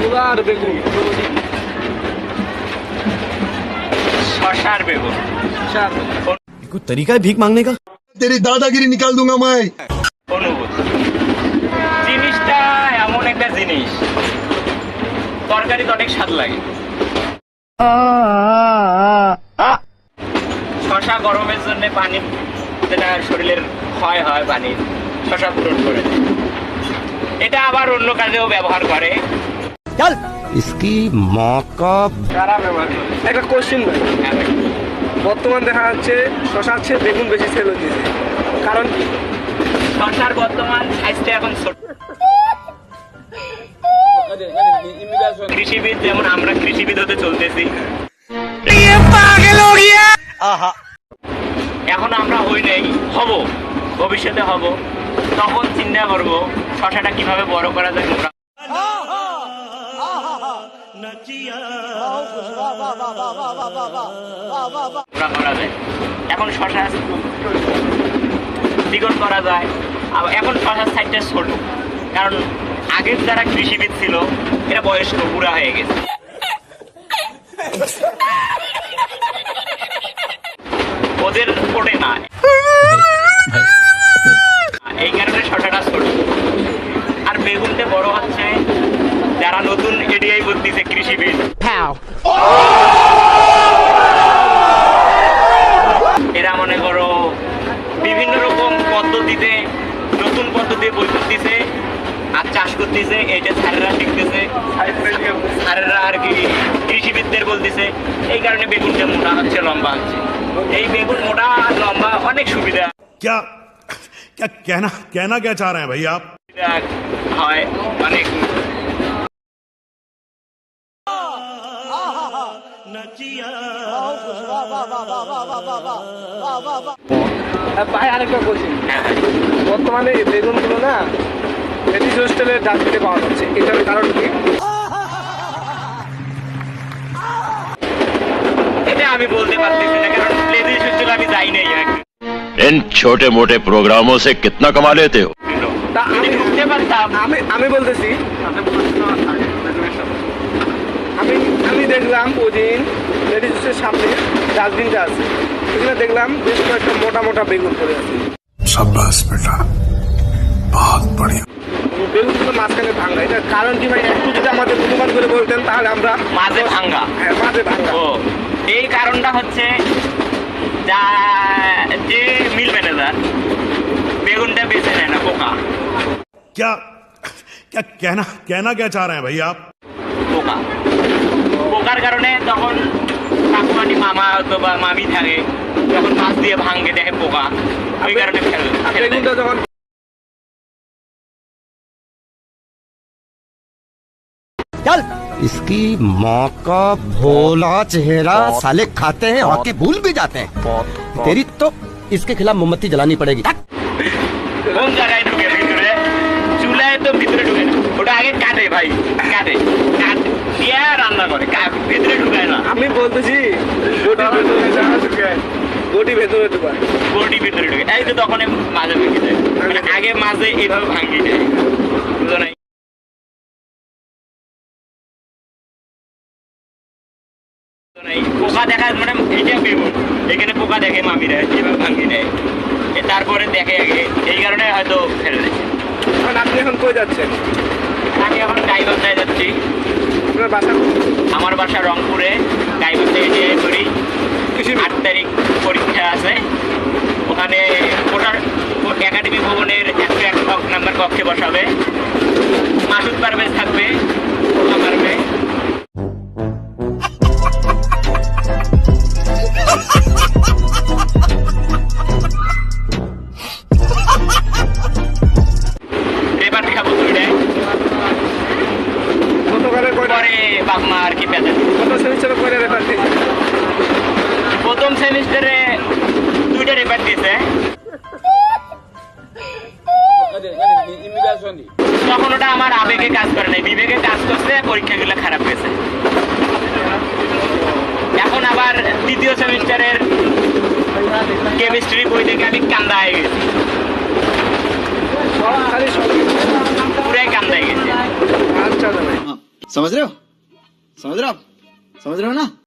মূলা আর বেগুন শশার বেগুন চার कोई तरीका है भीख मांगने का तेरी दादागिरी निकाल दूंगा मैं অনুভূতি জিনিসটা এমন একটা জিনিস তরকারিতে অনেক স্বাদ লাগে শশা গরমের জন্য পানি যেটা শরীরের ক্ষয় হয় পানির শশা পূরণ করে দেয়। এটা আবার অন্য কাজেও ব্যবহার করে चल इसकी माँ का কারা ব্যবহার করে একটা কোশ্চেন ভাই হ্যাঁ ভাই। বর্তমান দেখা যাচ্ছে শশা হচ্ছে বেগুন বেশি সেল হচ্ছে কারণ কি শশার বর্তমান সাইজটা এখন ছোট কৃষিবিদ যেমন আমরা কৃষিবিদ হতে চলতেছি এখন আমরা হই নাই হব ভবিষ্যতে হব তখন চিন্তা করব শশাটা কিভাবে বড় করা যায় করা যায় এখন শশা দ্বিগুণ করা যায়। আবার এখন শশার সাইজটা ছোট। কারণ আগের যারা কৃষিবিদ ছিল, এরা বয়স্ক, বুড়া হয়ে গেছে। ওদের ওটে না এই কারণে শশাটা ছোট আর বেগুনটা বড় হচ্ছে যারা নতুন এডিআই বুদ্ধিছে কৃষিবিদ এরা মনে করো বিভিন্ন রকম পদ্ধতিতে নতুন পদ্ধতি বই করতেছে আর চাষ করতেছে এইটা স্যারেরা শিখতেছে স্যারেরা আর কি কৃষিবিদদের বলতেছে এই কারণে বেগুনটা মোটা হচ্ছে লম্বা হচ্ছে এই বেগুন মোটা আর লম্বা অনেক সুবিধা क्या क्या कहना कहना क्या चाह रहे हैं भाई आप সুবিধা হয় অনেক আর ভাই আরেকটা কোশ্চেন বর্তমানে এই বেগুনগুলো না লেডিস হোস্টেলের ডাস্টবিনে পাওয়া যাচ্ছে এটার কারণ কি এটা আমি বলতে পারতেছি না কারণ লেডিস হচ্ছে আমি যাই নাই একদিন इन छोटे मोटे प्रोग्रामों से कितना कमा लेते हो তা যদি আমি ঢুকতে পারতাম আমি আমি বলতেছি আমি আমি দেখলাম ওদিন লেডিস হোস্টেলের সামনে ডাস্টবিনটা আছে ওখানে দেখলাম বেশ কয়েকটা মোটা মোটা বেগুন পড়ে আছে शाबाश बेटा बहुत बढ़िया বেগুনগুলো মাঝখানে ভাঙা এটার কারণ কি ভাই একটু যদি আমাদের অনুমান করে বলতেন তাহলে আমরা মাঝে ভাঙ্গা হ্যাঁ মাঝে ভাঙা ও এই কারণটা হচ্ছে যা যে মিল ম্যানেজার বেগুনটা বেছে নেয় না পোকা क्या क्या कहना कहना क्या चाह रहे हैं भाई आप পোকা পোকার কারণে তখন কাকুমানি মামা অথবা মামি থাকে যখন মাছ দিয়ে ভাঙ্গে দেখে পোকা ওই কারণে ফেল আর ফেলে দেয়। বেগুনটা যখন चल इसकी माँ का भोला चेहरा साले खाते हैं और के भूल भी जाते हैं तेरी तो इसके खिलाफ मोमबत्ती जलानी पड़ेगी কোন জায়গায় ঢুকে ভিতরে চুলায় তো ভিতরে ঢুকে না ওটা আগে কাটে ভাই কাটে কাট দিয়ে রান্না করে কা- ভিতরে ঢুকায় না আমি বলতেছি গোটি ভেতরে যাওয়া ঢুকায় গোটি ভেতরে ঢুকায় বডি ভিতরে ঢুকে এই তো তখন মাঝে ভেঙে যায় মানে আগে মাঝে এইভাবে ভাঙি যায় বুঝো নাই পোকা দেখা মানে বেগুন এখানে পোকা দেখে মামিরা ভাঙি দেয়। তারপরে দেখে আগে এই কারণে হয়তো ফেলে দেয় আপনি এখন কই যাচ্ছেন? আমি এখন গাইবান্ধায় যাচ্ছি। আপনার বাসা আমার বাসা রংপুরে গাইবান্ধায় করি। কৃষি আট তারিখ পরীক্ষা আছে। ওখানে ওটার একাডেমি ভবনের একশো এক নাম্বার কক্ষে বসাবে। মাসুদ পারভেজ থাকবে। ওটা সেমিস্টারে দুইটা রেপার দিয়েছে তখন ওটা আমার আবেগে কাজ করে নাই বিবেকে কাজ করছে পরীক্ষাগুলো খারাপ হয়েছে এখন আবার দ্বিতীয় সেমিস্টারের কেমিস্ট্রি বই থেকে আমি কান্দায় গেছি সব খালি সব পুরাই কান্দায় গেছি আচ্ছা দাদা समझ रहे हो समझ रहे हो आप समझ रहे हो ना